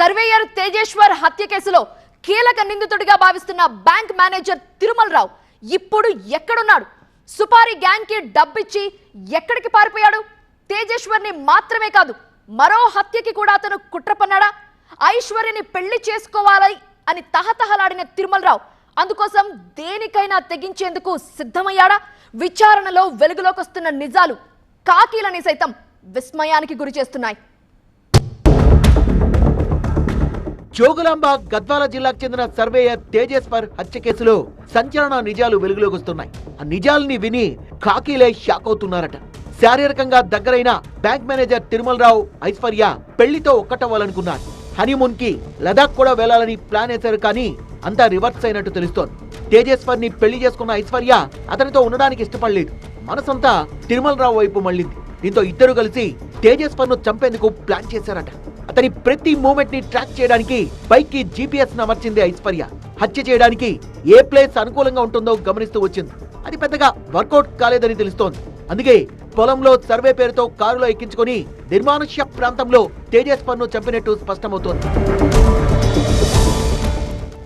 Surveyor Tejeshwar హత్య కేసులో కీలక నిందితుడిగా భావిస్తున్న బ్యాంక్ మేనేజర్ తిరుమల రావు ఇప్పుడు ఎక్కడున్నాడు? సుపారీ గ్యాంగ్కి డబ్బిచ్చి ఎక్కడికి పారిపోయాడు? తేజేశ్వర్ని మాత్రమే కాదు మరో హత్యకి కూడా అతను కుట్ర పన్నాడా? ఐశ్వర్యని పెళ్ళి చేసుకోవాలి అని తహతహలాడిన తిరుమల రావు అందుకోసం దేనికైనా తెగించేందుకు సిద్ధమయ్యాడా? విచారణలో వెలుగులోకి వస్తున్న నిజాలు కాకీలని సైతం విస్మయానికి గురి చేస్తున్నాయి. జోగులాంబ గద్వాల జిల్లాకు చెందిన సర్వేయర్ తేజేశ్వర్ హత్య కేసులో సంచలన నిజాలు వెలుగులోకి వస్తున్నాయి. ఆ నిజాల్ని విని కాకీలే షాక్ అవుతున్నారట. శారీరకంగా దగ్గరైన బ్యాంక్ మేనేజర్ తిరుమలరావు ఐశ్వర్య పెళ్ళితో ఒక్కటవ్వాలనుకున్నారు. హనీమూన్కి లదాఖ్ కూడా వెళ్ళాలని ప్లాన్ వేశారు కానీ అంతా రివర్స్ అయినట్టు తెలుస్తోంది. తేజేశ్వర్ని పెళ్ళి చేసుకున్న ఐశ్వర్య అతనితో ఉండడానికి ఇష్టపడలేదు. మనసంతా తిరుమల రావు వైపు మళ్ళింది. దీంతో ఇద్దరు కలిసి తేజేశ్వర్ను చంపేందుకు ప్లాన్ చేశారట. అతని ప్రతి మూమెంట్ని ట్రాక్ చేయడానికి బైక్కి జీపీఎస్ అమర్చింది ఐశ్వర్య. హత్య చేయడానికి ఏ ప్లేస్ అనుకూలంగా ఉంటుందో గమనిస్తూ వచ్చింది. అది పెద్దగా వర్కౌట్ కాలేదని తెలుస్తోంది. అందుకే పొలంలో సర్వే పేరుతో కారులో ఎక్కించుకొని నిర్మానుష్య ప్రాంతంలో తేజస్ పన్ను చంపినట్టు స్పష్టమవుతోంది.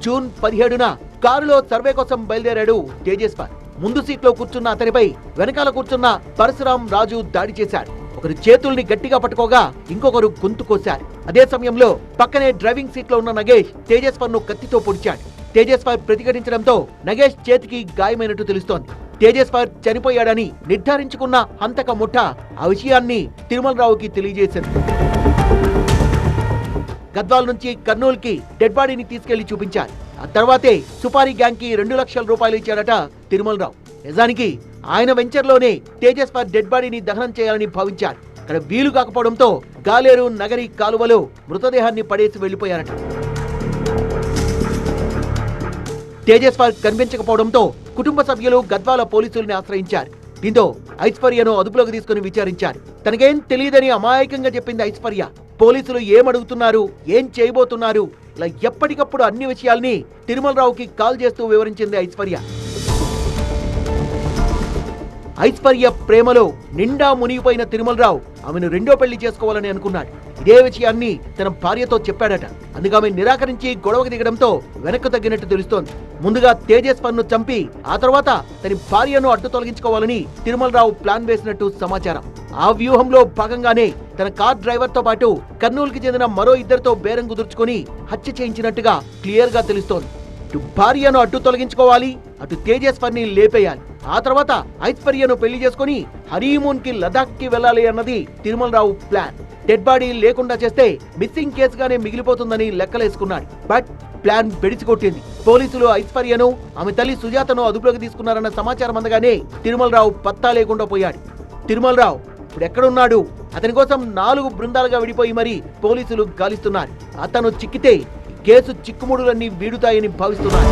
జూన్ పదిహేడున కారులో సర్వే కోసం బయలుదేరాడు తేజేశ్వర్ ముందు సీట్లో కూర్చున్న అతనిపై వెనకాల కూర్చున్న పరశురాం రాజు దాడి చేశాడు. ఒకరు చేతుల్ని గట్టిగా పట్టుకోగా ఇంకొకరు గొంతు కోశారు. అదే సమయంలో పక్కనే డ్రైవింగ్ సీట్లో ఉన్న నగేష్ తేజేశ్వర్ను కత్తితో పొడిచాడు. తేజస్వర్ ప్రతిఘటించడంతో నగేష్ చేతికి గాయమైనట్టు తెలుస్తోంది. తేజస్వర్ చనిపోయాడని నిర్ధారించుకున్న హంతక ముఠ ఆ విషయాన్ని తిరుమల రావుకి తెలియజేసింది. గద్వాల్ నుంచి కర్నూలుకి డెడ్ బాడీని తీసుకెళ్ళి చూపించారు. ఆ తర్వాతే సుపారీ గ్యాంగ్కి రెండు లక్షల రూపాయలు ఇచ్చాడట తిరుమల రావు నిజానికి ఆయన వెంచర్లోనే తేజస్ తేజస్వర్ డెడ్ బాడీని దహనం చేయాలని భావించారు. అక్కడ వీలు కాకపోవడంతో గాలేరు నగరి కాలువలో మృతదేహాన్ని పడేసి వెళ్ళిపోయారట పాల్ కనిపించకపోవడంతో కుటుంబ సభ్యులు గద్వాల పోలీసుల్ని ఆశ్రయించారు. దీంతో ఐశ్వర్యను అదుపులోకి తీసుకుని విచారించారు. తనకేం తెలియదని అమాయకంగా చెప్పింది ఐశ్వర్య. పోలీసులు ఏమడుగుతున్నారు ఏం చేయబోతున్నారు ఇలా ఎప్పటికప్పుడు అన్ని విషయాల్ని తిరుమలరావుకి కాల్ చేస్తూ వివరించింది ఐశ్వర్య. ఐశ్వర్య ప్రేమలో నిండా మునిగిపోయిన తిరుమలరావు ఆమెను రెండో పెళ్ళి చేసుకోవాలని అనుకున్నాడు. ఇదే విషయాన్ని తన భార్యతో చెప్పాడట. అందుకు ఆమె నిరాకరించి గొడవకు దిగడంతో వెనక్కు తగ్గినట్టు తెలుస్తోంది. ముందుగా తేజస్ పన్ను చంపి ఆ తర్వాత తన భార్యను అడ్డు తొలగించుకోవాలని తిరుమలరావు ప్లాన్ వేసినట్టు సమాచారం. ఆ వ్యూహంలో భాగంగానే తన కార్ డ్రైవర్తో పాటు కర్నూలుకి చెందిన మరో ఇద్దరితో బేరం కుదుర్చుకుని హత్య చేయించినట్టుగా క్లియర్గా తెలుస్తోంది భార్యను అడ్డు తొలగించుకోవాలి అటు తేజస్వర్ని లేపేయాలి. ఆ తర్వాత ఐశ్వర్యను పెళ్ళి చేసుకుని హనీమూన్కి లదాఖ్కి వెళ్ళాలి అన్నది తిరుమలరావు ప్లాన్. డెడ్ బాడీ లేకుండా చేస్తే మిస్సింగ్ కేసుగానే మిగిలిపోతుందని లెక్కలేసుకున్నాడు. బట్ ప్లాన్ బెడిసికొట్టింది పోలీసులు ఐశ్వర్యను ఆమె తల్లి సుజాతను అదుపులోకి తీసుకున్నారన్న సమాచారం అందగానే తిరుమలరావు పత్తా లేకుండా పోయాడు. తిరుమలరావు ఇప్పుడు ఎక్కడున్నాడు అతని కోసం నాలుగు బృందాలుగా విడిపోయి మరీ పోలీసులు గాలిస్తున్నారు. అతను చిక్కితే కేసు చిక్కుముడులన్నీ వీడుతాయని భావిస్తున్నారు.